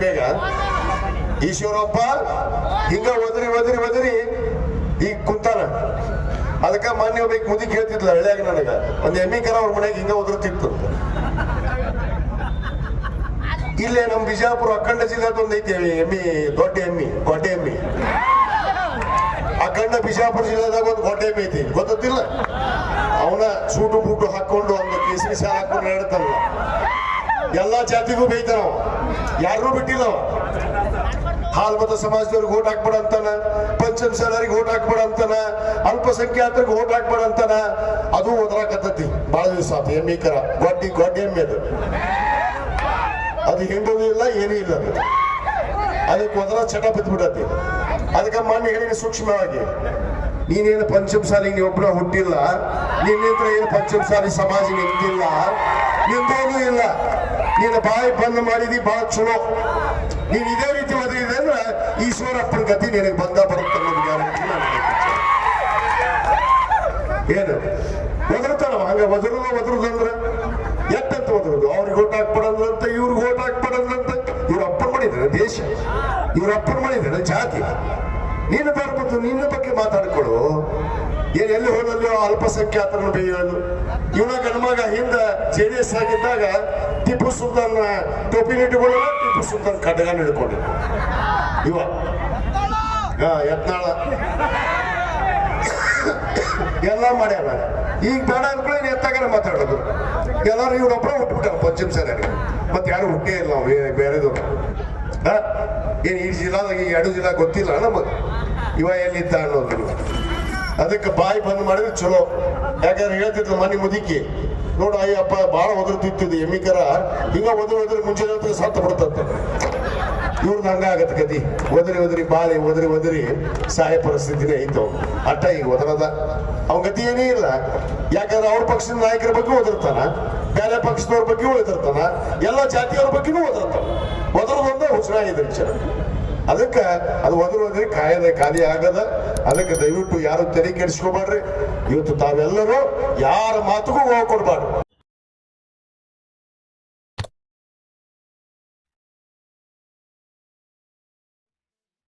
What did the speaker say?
ಬೇಗ ಈಶ್ವರಪ್ಪ ಹಿಂಗ ಒದರಿ ಒದರಿ ಒದರಿ ಈಗ ಕುಂತಾನ. ಅದಕ್ಕ ಮಾನ್ಯ ಒಬ್ಬ ಮುದಿ ಕೇಳ್ತಿದ್ಲ ಹಳ್ಳಿಯಾಗ ನನಗ. ಒಂದ್ ಎಮ್ಮಿ ಕರ ಅವ್ರ ಮನೆಗೆ ಹಿಂಗ ಒದರ್ತಿತ್ತು. ಇಲ್ಲೇ ನಮ್ ಬಿಜಾಪುರ ಅಖಂಡ ಜಿಲ್ಲೆ ಒಂದೈತಿ ಎಮ್ಮಿ, ದೊಡ್ಡ ಎಮ್ಮಿ ಗೊಡ್ಡೆ ಎಮ್ಮಿ. ಅಖಂಡ ಬಿಜಾಪುರ ಜಿಲ್ಲೆದಾಗ ಒಂದು ಗೊಡ್ಡೆ ಎಮ್ಮಿ ಐತಿ ಗೊತ್ತಿಲ್ಲ ಅವನ ಸೂಟು ಬೂಟು ಹಾಕೊಂಡು ಒಂದು ಕೇಸರಿ ಸಾಲ ಹಾಕೊಂಡು ನಡೀತಾನಲ್ಲ ಎಲ್ಲಾ ಜಾತಿಗೂ ಬೈತಾನ ಯಾರನ್ನೂ ಬಿಟ್ಟಿಲ್ಲ ಅವ ಹಾಲ್ ಮತ ಸಮಾಜದವ್ರಿಗೆ ಓಟ್ ಹಾಕ್ಬೇಡ ಅಂತಾನ ಪಂಚಮಸಾಲರಿಗೆ ಓಟ್ ಹಾಕ್ಬೇಡ ಅಂತಾನ, ಅಲ್ಪಸಂಖ್ಯಾತರಿಗೆ ಓಟ್ ಹಾಕ್ಬೇಡ ಅಂತಾನ, ಅದು ಒದರಾಕತ್ತತಿ. ಭಾಳ ದಿವಸ ಆತ ಎಮ್ಮಿಕರ ಗೊಡ್ಡಿ ಗೊಡ್ಡಿ ಎಮ್ಮೆ ಅದು. ಅದು ಹೆಂಗೂ ಇಲ್ಲ, ಏನೂ ಇಲ್ಲ ಅದು. ಅದಕ್ಕೆ ಒದರ ಚಟ ಬಿದ್ದ್ಬಿಡತಿ ಅದಕ್ಕೆ ಮಣ್ಣು ಹೇಳಿ ಸೂಕ್ಷ್ಮವಾಗಿ, ನೀನೇನು ಪಂಚಮ ನೀ ಒಬ್ಬರ ಹುಟ್ಟಿಲ್ಲ ನಿನ್ನಿಂದ ಏನು ಪಂಚಮಸಾಲಿ ಸಮಾಜ ನಿಂತಿಲ್ಲ ನಿಂತೇನೂ ಇಲ್ಲ. ನೀನು ಬಾಯಿ ಬಂದ್ ಮಾಡಿದಿ ಬಹಳ ಚಲೋ. ನೀನ್ ಇದೇ ರೀತಿ ಒದಗಿದೆ ಅಂದ್ರೆ ಈಶ್ವರಪ್ಪನ ಗತಿ ನಿನಗೆ ಬಂದ ಬರುತ್ತೆ ಅನ್ನೋದು ಗ್ಯಾರಂಟಿ ಏನು? ಒದರ್ತಾನವ? ಹಂಗ ಒದರುದ ಅಂದ್ರೆ ಎಟ್ಟಂತ ಒದರುದು? ಅವ್ರಿಗೆ ಓಟ್ ಹಾಕ್ಬಿಡಂದ್ರಂತ ಇವ್ರಿಗೆ ಓಟ್ ಹಾಕ್ಬಿಡಂದ್ರಂತ ಇವ್ರ ಅಪ್ಪನ ಮಾಡಿದ್ರೆ ದೇಶ. ಇವ್ರ ಅಪ್ಪನ ಮಾಡಿದ್ರೆ ಜಾತಿ. ನೀನು ಬರ್ಬೋದು ನಿನ್ನ ಬಗ್ಗೆ ಮಾತಾಡ್ಕೊಳು ಏನ್ ಎಲ್ಲಿ ಹೋದಲ್ಲಿ ಅಲ್ಪಸಂಖ್ಯಾತರನ್ನು ಬೇಯೋದು ಇವನ ಗಣಮಗ ಹಿಂದ ಜೆ ಡಿ ಎಸ್ ಆಗಿದ್ದಾಗ ಟಿಪ್ಪು ಸುಲ್ತಾನ್ ಟೋಪಿ ಇಟ್ಟುಕೊಳ್ಳಲ್ಲ ಟಿಪ್ಪು ಸುಲ್ತಾನ್ ಖಡ್ಗ ಹಿಡ್ಕೊಂಡು ಇವ ಯತ್ನಾಳ. ಎಲ್ಲ ಮಾಡ್ಯಾರ. ಈಗ ಬೇಡ ಅನ್ಕೊಳ್ಳಿ ಎತ್ತಾಗಾರ ಮಾತಾಡೋದು. ಎಲ್ಲರೂ ಇವ್ರೊಬ್ಬರ ಹುಟ್ಬಿಟ್ಟಾರ ಪಶ್ಚಿಮ ಸರಿಯಾಗಿ ಮತ್ತೆ ಯಾರು ಹುಟ್ಟೇ ಇಲ್ಲ ನಾವು ಹಾ? ಏನ್ ಈ ಜಿಲ್ಲಾದಾಗ ಎರಡು ಜಿಲ್ಲಾ ಗೊತ್ತಿಲ್ಲ ನಮಗೆ. ಇವ ಎಲ್ಲಿದ್ದ ಅನ್ನೋದು. ಅದಕ್ಕೆ ಬಾಯಿ ಬಂದ್ ಮಾಡಿದ್ರೆ ಚಲೋ. ಯಾಕಂದ್ರೆ ಹೇಳ್ತಿದ್ರು ಮನೆ ಮುದುಕಿ, ನೋಡು ಅಯ್ಯಪ್ಪ ಭಾಳ ಒದರ್ತಿತ್ತು ಎಮ್ಮಿಕರ. ಹಿಂಗ ಒದ್ರ ಒದ್ರೆ ಮುಂಚೆ ಸತ್ತ ಬಿಡ್ತಂತೆ. ಇವ್ರದ್ದು ಹಂಗಾಗತ್ತೆ ಗತಿ ಒದರಿ ಒದರಿ, ಬಾಳಿ, ಒದರಿ ಒದರಿ. ಸಹಾಯ ಪರಿಸ್ಥಿತಿನೇ ಐತು. ಅಟ್ಟ ಈಗ ಒದರದ. ಅವ್ನ ಗತಿ ಏನೇ ಇಲ್ಲ. ಯಾಕಂದ್ರೆ ಅವ್ರ ಪಕ್ಷದ ನಾಯಕರ ಬಗ್ಗೆ ಓದಿರ್ತಾನ ಬೇರೆ ಪಕ್ಷದವ್ರ ಬಗ್ಗೆ ಓದಿರ್ತಾನ ಎಲ್ಲ ಜಾತಿಯವ್ರ ಬಗ್ಗೆನೂ ಓದಿರ್ತಾನ ಒದರದೊಂದೇ ಹುಚ್ಚನಾಗಿದೆ ವಿಚಾರ ಅದಕ್ಕೆ ಅದು ಒದ್ರ ಒದ್ರಿ ಕಾಯದ ಖಾಲಿ ಆಗದ. ಅದಕ್ಕೆ ದಯವಿಟ್ಟು ಯಾರು ತೆರೆ ಕೆಡಿಸ್ಕೋಬೇಡ್ರಿ. ಇವತ್ತು ತಾವೆಲ್ಲರೂ ಯಾರ ಮಾತುಗೂ ಹೋಗಿ ಕೊಡ್ಬಾರ್ದು